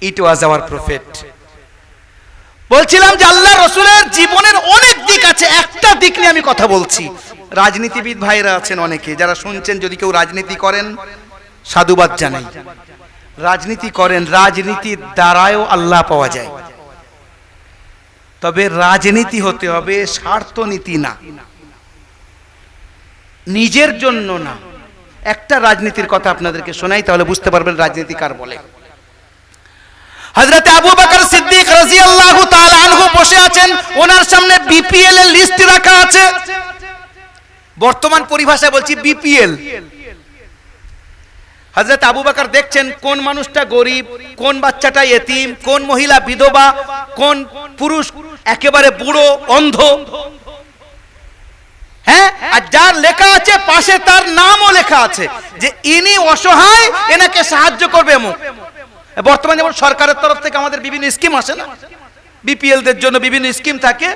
It was our prophet বলছিলাম যে আল্লাহ রসুলের জীবনের অনেক দিক আছে, একটা দিক নিয়ে আমি কথা বলছি। রাজনীতিবিদ ভাইরা আছেন অনেকে, যারা শুনছেন, যদি কেউ রাজনীতি করেন, সাধুবাদ জানাই। রাজনীতি করেন, রাজনীতির দ্বারাও আল্লাহ পাওয়া যায়। তবে রাজনীতি হতে হবে স্বার্থনীতি না। নিজের জন্য না। একটা রাজনীতির কথা আপনাদেরকে শোনাই, তাহলে বুঝতে পারবেন রাজনীতি কার বলে। হযরত আবু বকর সিদ্দিক রাদিয়াল্লাহু তাআলা আনহু বসে আছেন। ওনার সামনে বিপিএল এর লিস্ট রাখা আছে। বর্তমান পরিভাষায় বলছি বিপিএল। হযরত আবু বকর দেখছেন কোন মানুষটা গরিব, কোন বাচ্চাটা এতিম, কোন মহিলা বিধবা, কোন পুরুষ একেবারে বুড়ো, অন্ধ। হ্যাঁ? আর যার লেখা আছে, পাশে তার নামও লেখা আছে যে ইনি অসহায়, এনাকে সাহায্য করবে এমন। বর্তমানে যেমন সরকারের তরফ থেকে আমাদের বিভিন্ন স্কিম আসে না বিপিএল দের জন্য বিভিন্ন স্কিম থাকে।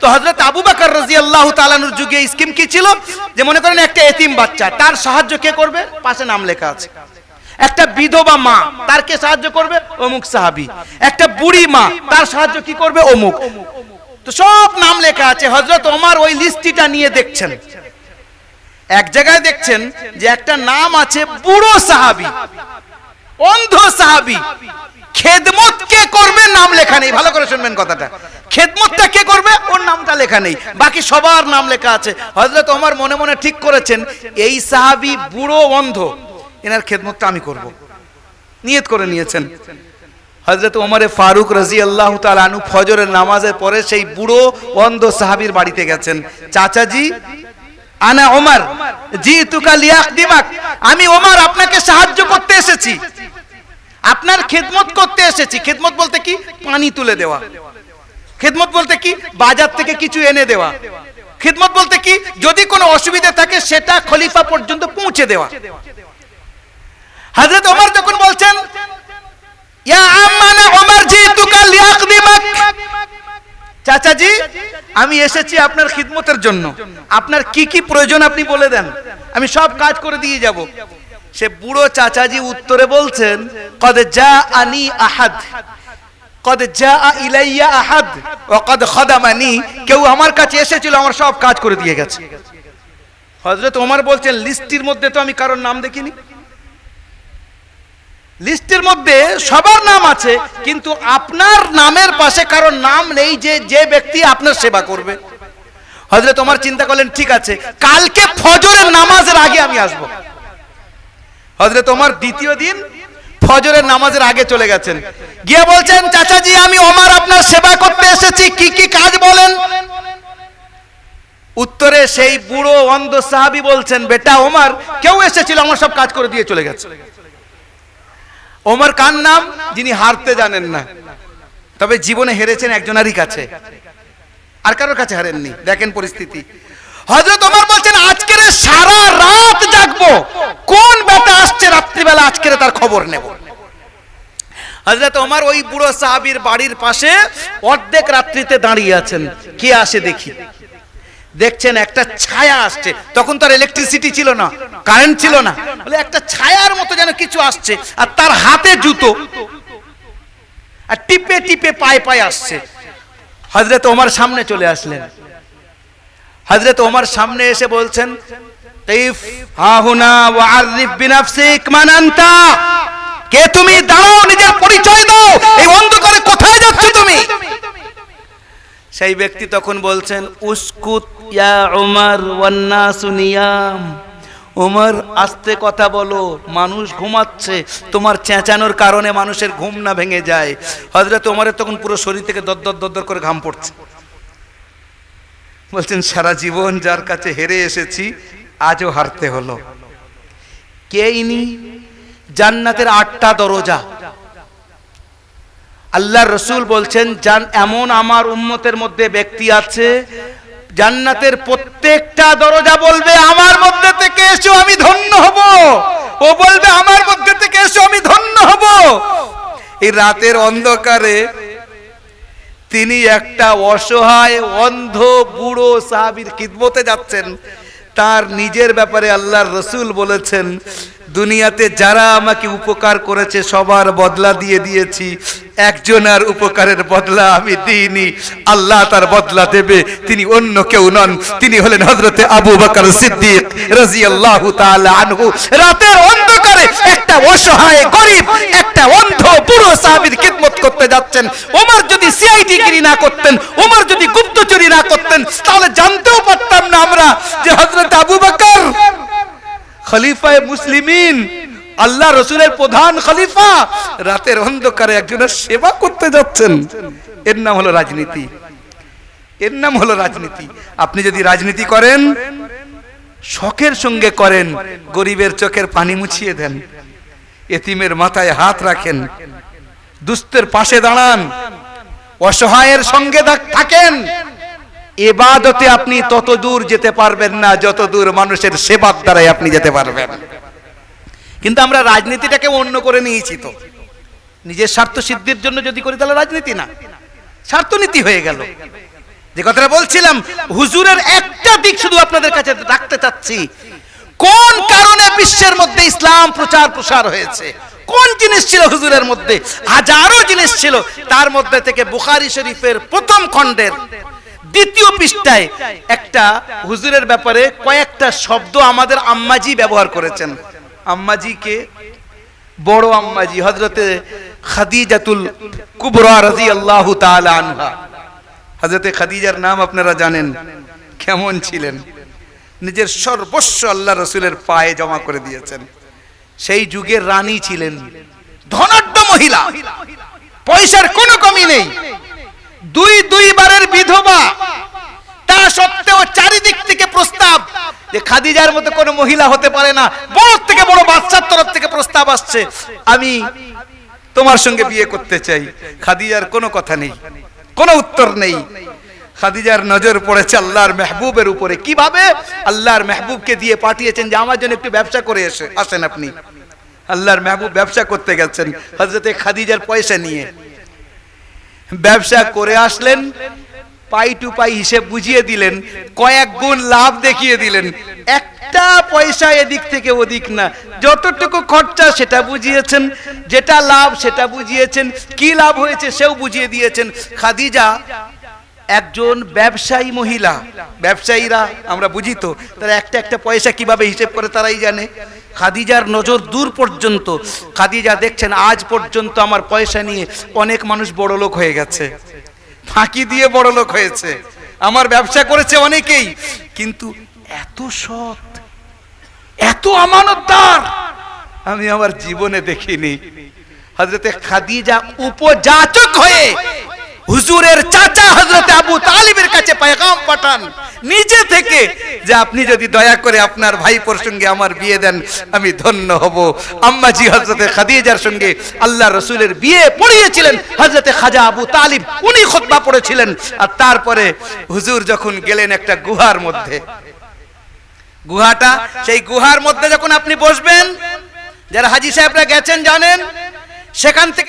তো হজরত আবু বাকর রাজি আল্লাহ তালানুর যুগে স্কিম কি ছিল? যে মনে করেন একটা এতিম বাচ্চা, তার সাহায্য কে করবে? পাশে নাম লেখা আছে। একটা বিধবা মা, তার কে সাহায্য করবে? অমুক সাহাবি। একটা বুড়ি মা, তার সাহায্য কি করবে? অমুক। তো সব নাম লেখা আছে। হজরত ওমর ওই লিস্টিটা নিয়ে দেখছেন। এক জায়গায় দেখছেন যে একটা নাম আছে বুড়ো সাহাবি। অন্ধ সাহাবি। খেদমত কে করবে? নাম লেখা নেই। ভালো করে শুনবেন কথাটা। খেদমতটা কে করবে? ওর নামটা লেখা নেই। বাকি সবার নাম লেখা আছে। হজরত ওমর মনে মনে ঠিক করেছেন, এই সাহাবি বুড়ো অন্ধ। এনার খেদমতটা আমি করব। নিয়ত করে নিয়েছেন। হজরত ওমরে ফারুক রাজি আল্লাহ তালু ফজরের নামাজের পরে সেই বুড়ো অন্ধ সাহাবির বাড়িতে গেছেন। চাচাজি, আনা ওমর জি তুকা লিয়াক দিমাক আমি ওমর, আপনাকে সাহায্য করতে এসেছি। আপনার খেদমত করতে এসেছি। খেদমত বলতে কি? পানি তুলে দেওয়া। খেদমত বলতে কি? বাজার থেকে কিছু এনে দেওয়া। খেদমত বলতে কি? যদি কোনো অসুবিধা থাকে সেটা খলিফা পর্যন্ত পৌঁছে দেওয়া। হযরত ওমর যখন বলছেন ইয়া আম্মানা ওমর জি তুকা লিয়াক দিমাক চাচাজি আমি এসেছি আপনার খিদমতের জন্য। আপনার কি কি প্রয়োজন আপনি বলে দেন। আমি সব কাজ করে দিয়ে যাব। সে বুড়ো চাচাজি উত্তরে বলছেন, কদ যা আনি আহাদ, কদ যা ইলাইয়া আহাদ, ও কদ খদামানি, কেউ আমার কাছে এসেছিল, আমার সব কাজ করে দিয়ে গেছে। হজরত ওমর বলছেন, লিস্টির মধ্যে তো আমি কারোর নাম দেখিনি। লিস্টের মধ্যে সবার নাম আছে, কিন্তু আপনার নামের পাশে কারোর নাম নেই যে যে ব্যক্তি আপনার সেবা করবে। হজরত তোমার চিন্তা করলেন, ঠিক আছে, কালকে ফজরের নামাজের আগে আমি আসব। হজরত তোমার দ্বিতীয় দিন ফজরের নামাজের আগে চলে গেছেন। গিয়ে বলছেন, চাচাজি, আমি ওমার আপনার সেবা করতে এসেছি, কি কি কাজ বলেন? উত্তরে সেই বুড়ো অন্ধ সাহাবি বলছেন, বেটা ওমার, কেউ এসেছিল, আমার সব কাজ করে দিয়ে চলে গেছে। ওমর কার নাম? যিনি হারতে জানেন না। তবে জীবনে হেরেছেন একজনারই কাছে। আর কারোর কাছে হারেননি। দেখেন পরিস্থিতি। হজরত ওমর বলছেন, আজকের সারা রাত জাগবো। কোন বেটা আসছে রাত্রিবেলা আজকের তার খবর নেব? হজরত ওমর ওই বুড়ো সাহাবীর বাড়ির পাশে অর্ধেক রাত্রিতে দাঁড়িয়ে আছেন। কে আসে দেখি। দেখছেন একটা ছায়া আসছে। তখন তার ইলেকট্রিসিটি ছিল না কারেন্ট ছিল না। বলে একটা ছায়ার মতো যেন কিছু আসছে আর তার হাতে জুতো। আর টিপে টিপে পায়ে পায়ে আসছে। হজরত ওমর সামনে চলে আসলেন। হজরত ওমর সামনে এসে বলছেন কে তুমি? দাঁড়াও, নিজের পরিচয় দাও। এই অন্ধকারে কোথায় যাচ্ছ তুমি? সেই ব্যক্তি তখন বলছেন, উস্কুত ইয়া উমর ওয়ান্নাসু নিয়াম। উমর, আস্তে কথা বলো, মানুষ ঘুমাচ্ছে। তোমার চেঁচানোর কারণে মানুষের ঘুম না ভেঙে যায়। হজরত ওমরের তখন পুরো শরীর থেকে দরদর দরদর করে ঘাম পড়ছে। বলছেন, সারা জীবন যার কাছে হেরে এসেছি, আজও হারতে হলো। কে ইনি? জান্নাতের আটটা দরজা। আল্লাহ রসুল বলছেন এমন আমার উম্মতের মধ্যে ব্যক্তি আছে, জান্নাতের প্রত্যেকটা দরজা বলবে, আমার মধ্যে থেকে এসো, আমি ধন্য হব। ও বলবে, আমার মধ্যে থেকে এসো, আমি ধন্য হব। এই রাতের অন্ধকারে তিনি একটা অসহায়, অন্ধ, বুড়ো সাহাবির খিদমতে যাচ্ছেন। তার নিজের ব্যাপারে আল্লাহর রসুল বলেছেন, দুনিয়াতে যারা আমাকে উপকার করেছে, সবার বদলা দিয়ে দিয়েছি। একজনের উপকারের বদলা আমি দিইনি। আল্লাহ তার বদলা দেবে। তিনি অন্য কেউ নন। তিনি হলেন হজরতে আবু বকর সিদ্দিক তাআলা আনহু। রাতের অন্ধকারে একটা অসহায়, গরিব, একটা অন্ধ পুরো সাহাবীর খিদমত করতে যাচ্ছেন। ওমর যদি সিআইডি গিরি না করতেন, ওমর যদি গুপ্তচুরি না করতেন, তাহলে জানতেও পারতাম না আমরা যে হযরত আবু বকর খলিফায়ে মুসলিমিন, আল্লাহ রসুলের প্রধান খলিফা, রাতের অন্ধকারে একজনের সেবা করতে যাচ্ছেন। এর নাম হলো রাজনীতি। এর নাম হলো রাজনীতি। আপনি যদি রাজনীতি করেন, শখের সঙ্গে করেন, গরিবের চোখের পানি মুছিয়ে দেন। এতিমের মাথায় হাত রাখেন। দুস্থের পাশে দাঁড়ান। অসহায়ের সঙ্গে থাকেন। এবাদতে আপনি তত দূর যেতে পারবেন না যত দূর মানুষের সেবার দ্বারাই আপনি যেতে পারবেন। কিন্তু আমরা রাজনীতিটাকে অন্য করে নিয়েছি তো। নিজের স্বার্থ সিদ্ধির জন্য যদি করি, তাহলে রাজনীতি না। স্বার্থনীতি হয়ে গেল। যে কথাটা বলছিলাম, হুজুরের একটা দিক শুধু আপনাদের কাছে রাখতে চাচ্ছি। কোন কারণে বিশ্বের মধ্যে ইসলাম প্রচার প্রসার হয়েছে? কোন জিনিস ছিল হুজুরের মধ্যে? হাজারো জিনিস ছিল। তার মধ্যে থেকে বুখারি শরীফের প্রথম খণ্ডের দ্বিতীয় পৃষ্ঠায় একটা হুজুরের ব্যাপারে কয়েকটা শব্দ আমাদের আম্মাজি ব্যবহার করেছেন। আম্মাজিকে বড় আম্মাজি হজরতে খাদিজাতুল কুবরা রাদিয়াল্লাহু তাআলা আনহা। হজরতে খাদিজার নাম আপনারা জানেন। কেমন ছিলেন? নিজের সর্বস্ব আল্লাহ রসুলের পায়ে জমা করে দিয়েছেন। সেই যুগের রানী ছিলেন, ধনাঢ্য মহিলা। পয়সার কোনো কমি নেই। দুই দুইবারের বিধবা। তা সত্ত্বেও চারিদিক থেকে প্রস্তাব যে খাদিজার মতো কোনো মহিলা হতে পারে না। বড় থেকে বড় বাচ্চার তরফ থেকে প্রস্তাব আসছে। আমি তোমার সঙ্গে বিয়ে করতে চাই। খাদিজার কোনো কথা নেই, কোনো উত্তর নেই। খাদিজার নজর পড়েছে আল্লাহর মেহবুবের উপরে। কীভাবে? আল্লাহর মেহবুবকে দিয়ে পাঠিয়েছেন যে আমার জন্য একটু ব্যবসা করে এসে আসেন আপনি। আল্লাহর মেহবুব ব্যবসা করতে গেছেন হজরতে খাদিজার পয়সা নিয়ে। ব্যবসা করে আসলেন, পাই টু পাই হিসেব বুঝিয়ে দিলেন, কয়েক গুণ লাভ দেখিয়ে দিলেন। একটা পয়সা এদিক থেকে ওদিক না। যতটুকু খরচা সেটা বুঝিয়েছেন, যেটা লাভ সেটা বুঝিয়েছেন, কি লাভ হয়েছে সেও বুঝিয়ে দিয়েছেন। খাদিজা একজন ব্যবসায়ী মহিলা, ব্যবসায়ীরা আমরা বুঝি তো, তারা একটা একটা পয়সা কীভাবে হিসেব করে তারাই জানে। খাদিজার নজর দূর পর্যন্ত, খাদিজা দেখছেন আজ পর্যন্ত আমার পয়সা নিয়ে অনেক মানুষ বড় লোক হয়ে গেছে। ফাঁকি দিয়ে বড় লোক হয়েছে। আমার ব্যবসা করেছে অনেকেই, কিন্তু এত সৎ, এত আমানতদার আমি আমার জীবনে দেখিনি। হজরতে খাদিজা উপযাচক হয়ে হুজুরের চাচা হজরতে আবু তালিবের কাছে পেগাম পাঠান। নিজে থেকে যে আপনি যদি দয়া করে আপনার ভাইপোর সঙ্গে আমার বিয়ে দেন, আমি ধন্য হব। আম্মাজি হজরতে খাদিজার সঙ্গে আল্লাহ রসুলের বিয়ে পড়িয়েছিলেন হজরতে খাজা আবু তালিব, উনি খোদবা পড়েছিলেন। আর তারপরে হুজুর যখন গেলেন একটা গুহার মধ্যে, গুহাটা, সেই গুহার মধ্যে যখন আপনি বসবেন, যারা হাজি সাহেবরা গেছেন, জানেন, সেখান থেকে